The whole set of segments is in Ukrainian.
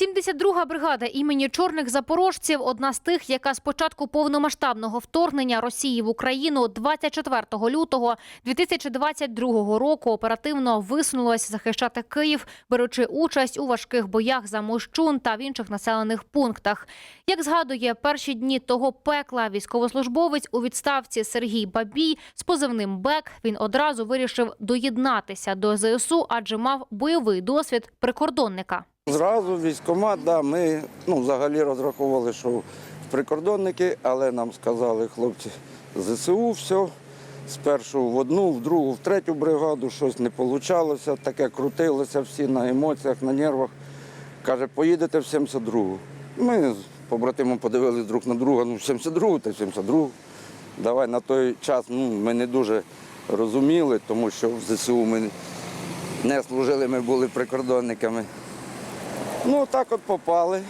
72-га бригада імені чорних запорожців одна з тих, яка з початку повномасштабного вторгнення Росії в Україну 24 лютого 2022 року оперативно висунулась захищати Київ, беручи участь у важких боях за Мощун та в інших населених пунктах. Як згадує перші дні того пекла, військовослужбовець у відставці Сергій Бабій з позивним Бек він одразу вирішив доєднатися до ЗСУ, адже мав бойовий досвід прикордонника. Зразу військкомат, да, ми ну, взагалі розраховували, що в прикордонники, але нам сказали хлопці ЗСУ, все. Спершу в одну, в другу, в третю бригаду щось не вийшло, таке крутилося всі на емоціях, на нервах. Каже, поїдете в 72-гу. Ми з побратимом подивилися друг на друга, ну, в 72-гу та в 72-гу. Давай на той час ну, ми не дуже розуміли, тому що в ЗСУ ми не служили, ми були прикордонниками. Ну, так от попали.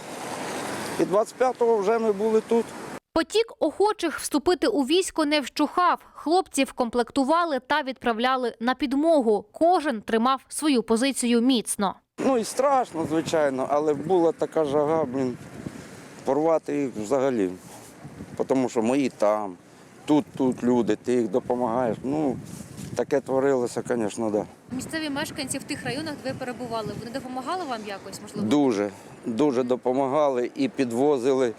І 25-го вже ми були тут. Потік охочих вступити у військо не вщухав. Хлопців комплектували та відправляли на підмогу. Кожен тримав свою позицію міцно. Ну і страшно, звичайно, але була така жага, блін, порвати їх взагалі. Тому що мої там, тут, тут люди, ти їх допомагаєш. Ну, таке творилося, звісно, так. Да. Місцеві мешканці в тих районах, де ви перебували, вони допомагали вам якось? Можливо, Дуже, дуже допомагали і підвозили,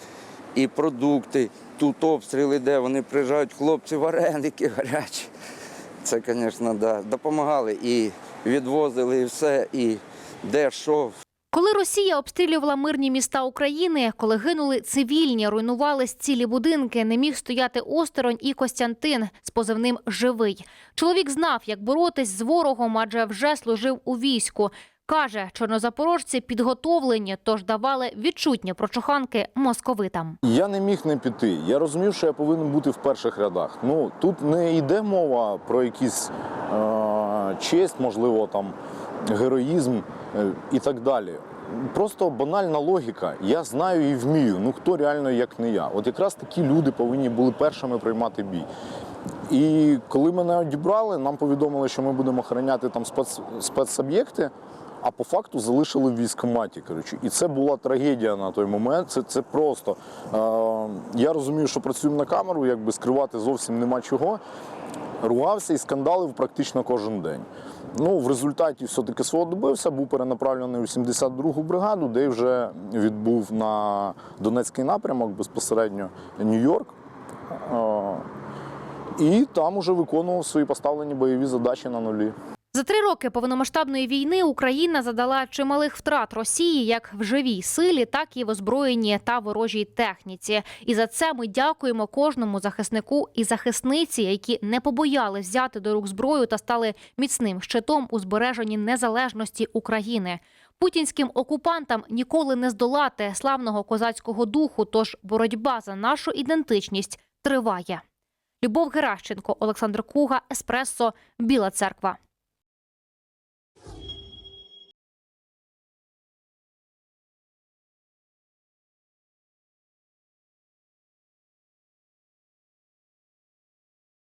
і продукти. Тут обстріли, де вони приїжджають, хлопці, вареники гарячі. Це, звісно, да. допомагали і відвозили, і все, і де що. Коли Росія обстрілювала мирні міста України, коли гинули цивільні, руйнувались цілі будинки, не міг стояти осторонь і Костянтин з позивним Живий. Чоловік знав, як боротись з ворогом, адже вже служив у війську. Каже, чорнозапорожці підготовлені, тож давали відчутні прочуханки московитам. Я не міг не піти. Я розумів, що я повинен бути в перших рядах. Ну тут не йде мова про якісь е- честь, можливо, там героїзм е, і так далі. Просто банальна логіка. Я знаю і вмію. Ну хто реально як не я? От якраз такі люди повинні були першими приймати бій. І коли мене одібрали, нам повідомили, що ми будемо охороняти там спец... спецоб'єкти. А по факту залишили в військкоматі. Коротше. І це була трагедія на той момент. Це, це просто. Е, я розумію, що працюємо на камеру, якби скривати зовсім нема чого. Ругався і скандалив практично кожен день. Ну, в результаті все-таки свого добився, був перенаправлений у 72-гу бригаду, де вже відбув на Донецький напрямок безпосередньо Нью-Йорк. Е, і там уже виконував свої поставлені бойові задачі на нулі. За три роки повномасштабної війни Україна задала чималих втрат Росії як в живій силі, так і в озброєнні та ворожій техніці. І за це ми дякуємо кожному захиснику і захисниці, які не побояли взяти до рук зброю та стали міцним щитом у збереженні незалежності України. Путінським окупантам ніколи не здолати славного козацького духу. Тож боротьба за нашу ідентичність триває. Любов Геращенко, Олександр Куга, Еспресо, Біла Церква.